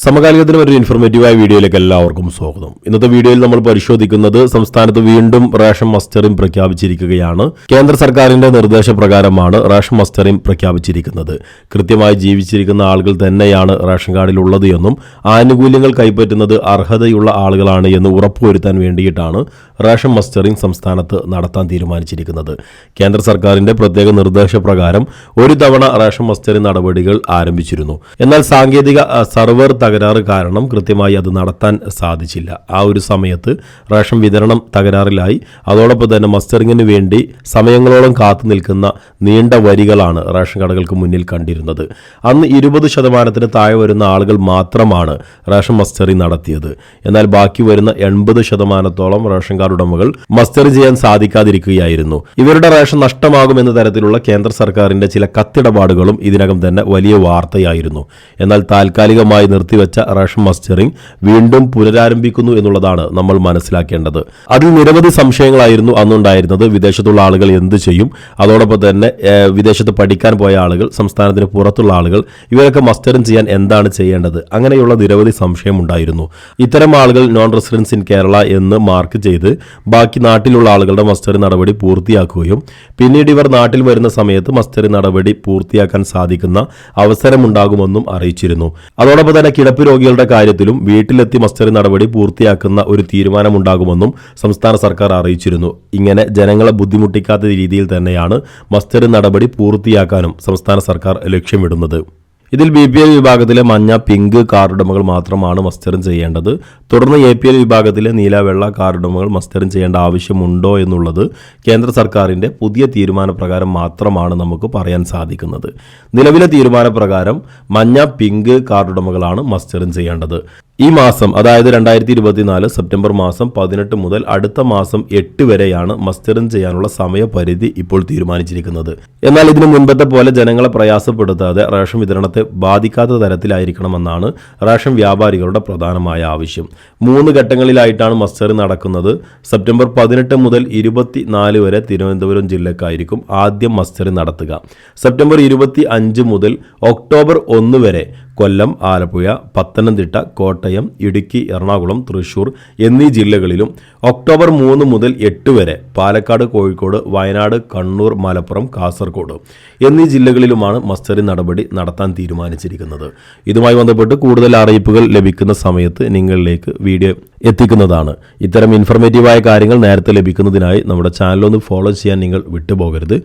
സമകാലികത്തിന് ഒരു ഇൻഫോർമേറ്റീവായ വീഡിയോയിലേക്ക് എല്ലാവർക്കും സ്വാഗതം. ഇന്നത്തെ വീഡിയോയിൽ നമ്മൾ പരിശോധിക്കുന്നത് സംസ്ഥാനത്ത് വീണ്ടും റേഷൻ മസ്റ്ററിംഗ് പ്രഖ്യാപിച്ചിരിക്കുകയാണ്. കേന്ദ്ര സർക്കാരിന്റെ നിർദ്ദേശപ്രകാരമാണ് റേഷൻ മസ്റ്ററിംഗ് പ്രഖ്യാപിച്ചിരിക്കുന്നത്. കൃത്യമായി ജീവിച്ചിരിക്കുന്ന ആളുകൾ തന്നെയാണ് റേഷൻ കാർഡിൽ ഉള്ളത് എന്നും ആനുകൂല്യങ്ങൾ കൈപ്പറ്റുന്നത് അർഹതയുള്ള ആളുകളാണ് എന്ന് ഉറപ്പുവരുത്താൻ വേണ്ടിയിട്ടാണ് റേഷൻ മസ്റ്ററിംഗ് സംസ്ഥാനത്ത് നടത്താൻ തീരുമാനിച്ചിരിക്കുന്നത്. കേന്ദ്ര സർക്കാരിന്റെ പ്രത്യേക നിർദ്ദേശപ്രകാരം ഒരു തവണ റേഷൻ മസ്റ്ററിംഗ് നടപടികൾ ആരംഭിച്ചിരുന്നു. എന്നാൽ സാങ്കേതിക സർവർ തകരാറ് കാരണം കൃത്യമായി അത് നടത്താൻ സാധിച്ചില്ല. ആ ഒരു സമയത്ത് റേഷൻ വിതരണം തകരാറിലായി. അതോടൊപ്പം തന്നെ മസ്റ്ററിങ്ങിന് വേണ്ടി സമയങ്ങളോളം കാത്തു നിൽക്കുന്ന നീണ്ട വരികളാണ് റേഷൻ കടകൾക്ക് മുന്നിൽ കണ്ടിരുന്നത്. അന്ന് ഇരുപത് ശതമാനത്തിന് താഴെ വരുന്ന ആളുകൾ മാത്രമാണ് റേഷൻ മസ്റ്ററി നടത്തിയത്. എന്നാൽ ബാക്കി വരുന്ന എൺപത് ശതമാനത്തോളം റേഷൻ കാർഡ് ഉടമകൾ മസ്റ്റർ ചെയ്യാൻ സാധിക്കാതിരിക്കുകയായിരുന്നു. ഇവരുടെ റേഷൻ നഷ്ടമാകുമെന്ന തരത്തിലുള്ള കേന്ദ്ര സർക്കാരിന്റെ ചില കത്തിടപാടുകളും ഇതിനകം തന്നെ വലിയ വാർത്തയായിരുന്നു. എന്നാൽ താൽക്കാലികമായി നിർത്തിവെച്ച റേഷൻ മസ്റ്ററിംഗ് വീണ്ടും പുനരാരംഭിക്കുന്നു എന്നുള്ളതാണ് നമ്മൾ മനസ്സിലാക്കേണ്ടത്. അതിൽ നിരവധി സംശയങ്ങളായിരുന്നു അന്നുണ്ടായിരുന്നത്. വിദേശത്തുള്ള ആളുകൾ എന്ത് ചെയ്യും? അതോടൊപ്പം തന്നെ വിദേശത്ത് പഠിക്കാൻ പോയ ആളുകൾ സംസ്ഥാനത്തിന് പുറത്തുള്ള ആളുകൾ ഇവരൊക്കെ മസ്റ്ററിംഗ് ചെയ്യാൻ എന്താണ് ചെയ്യേണ്ടത്? അങ്ങനെയുള്ള നിരവധി സംശയമുണ്ടായിരുന്നു. ഇത്തരം ആളുകൾ നോൺ റെസിഡൻസ് ഇൻ കേരള എന്ന് മാർക്ക് ചെയ്ത് ബാക്കി നാട്ടിലുള്ള ആളുകളുടെ മസ്റ്ററി നടപടി പൂർത്തിയാക്കുകയും പിന്നീട് ഇവർ നാട്ടിൽ വരുന്ന സമയത്ത് മസ്റ്ററി നടപടി പൂർത്തിയാക്കാൻ സാധിക്കുന്ന അവസരമുണ്ടാകുമെന്നും അറിയിച്ചിരുന്നു. അതോടൊപ്പം തന്നെ കിടപ്പ് രോഗികളുടെ കാര്യത്തിലും വീട്ടിലെത്തി മസ്റ്ററി നടപടി പൂർത്തിയാക്കുന്ന ഒരു തീരുമാനമുണ്ടാകുമെന്നും സംസ്ഥാന സർക്കാർ അറിയിച്ചിരുന്നു. ഇങ്ങനെ ജനങ്ങളെ ബുദ്ധിമുട്ടിക്കാത്ത രീതിയിൽ തന്നെയാണ് മസ്റ്ററി നടപടി പൂർത്തിയാക്കാനും സംസ്ഥാന സർക്കാർ ലക്ഷ്യമിടുന്നത്. ഇതിൽ ബി പി എൽ വിഭാഗത്തിലെ മഞ്ഞ പിങ്ക് കാർഡുടമകൾ മാത്രമാണ് മസ്തരം ചെയ്യേണ്ടത്. തുടർന്ന് എ പി എൽ വിഭാഗത്തിലെ നീല വെള്ള കാർഡുടമകൾ മസ്തരം ചെയ്യേണ്ട ആവശ്യമുണ്ടോ എന്നുള്ളത് കേന്ദ്ര സർക്കാരിന്റെ പുതിയ തീരുമാനപ്രകാരം മാത്രമാണ് നമുക്ക് പറയാൻ സാധിക്കുന്നത്. നിലവിലെ തീരുമാനപ്രകാരം മഞ്ഞ പിങ്ക് കാർഡുടമകളാണ് മസ്തരം ചെയ്യേണ്ടത്. ഈ മാസം അതായത് രണ്ടായിരത്തി ഇരുപത്തിനാല് സെപ്റ്റംബർ മാസം പതിനെട്ട് മുതൽ അടുത്ത മാസം എട്ട് വരെയാണ് മസ്റ്ററിംഗ് ചെയ്യാനുള്ള സമയപരിധി ഇപ്പോൾ തീരുമാനിച്ചിരിക്കുന്നത്. എന്നാൽ ഇതിനു മുൻപത്തെ പോലെ ജനങ്ങളെ പ്രയാസപ്പെടുത്താതെ റേഷൻ വിതരണത്തെ ബാധിക്കാത്ത തരത്തിലായിരിക്കണമെന്നാണ് റേഷൻ വ്യാപാരികളുടെ പ്രധാനമായ ആവശ്യം. മൂന്ന് ഘട്ടങ്ങളിലായിട്ടാണ് മസ്റ്ററിംഗ് നടക്കുന്നത്. സെപ്റ്റംബർ പതിനെട്ട് മുതൽ ഇരുപത്തിനാല് വരെ തിരുവനന്തപുരം ജില്ലക്കായിരിക്കും ആദ്യം മസ്റ്ററിംഗ് നടത്തുക. സെപ്റ്റംബർ ഇരുപത്തി അഞ്ച് മുതൽ ഒക്ടോബർ ഒന്ന് വരെ കൊല്ലം ആലപ്പുഴ പത്തനംതിട്ട കോട്ടയം ഇടുക്കി എറണാകുളം തൃശൂർ എന്നീ ജില്ലകളിലും ഒക്ടോബർ മൂന്ന് മുതൽ എട്ട് വരെ പാലക്കാട് കോഴിക്കോട് വയനാട് കണ്ണൂർ മലപ്പുറം കാസർഗോഡ് എന്നീ ജില്ലകളിലുമാണ് മസ്റ്ററി നടപടി നടത്താൻ തീരുമാനിച്ചിരിക്കുന്നത്. ഇതുമായി ബന്ധപ്പെട്ട് കൂടുതൽ അറിയിപ്പുകൾ ലഭിക്കുന്ന സമയത്ത് നിങ്ങളിലേക്ക് വീഡിയോ എത്തിക്കുന്നതാണ്. ഇത്തരം ഇൻഫർമേറ്റീവായ കാര്യങ്ങൾ നേരത്തെ ലഭിക്കുന്നതിനായി നമ്മുടെ ചാനലൊന്ന് ഫോളോ ചെയ്യാൻ നിങ്ങൾ വിട്ടുപോകരുത്.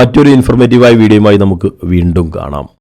മറ്റൊരു ഇൻഫർമേറ്റീവായ വീഡിയോയുമായി നമുക്ക് വീണ്ടും കാണാം.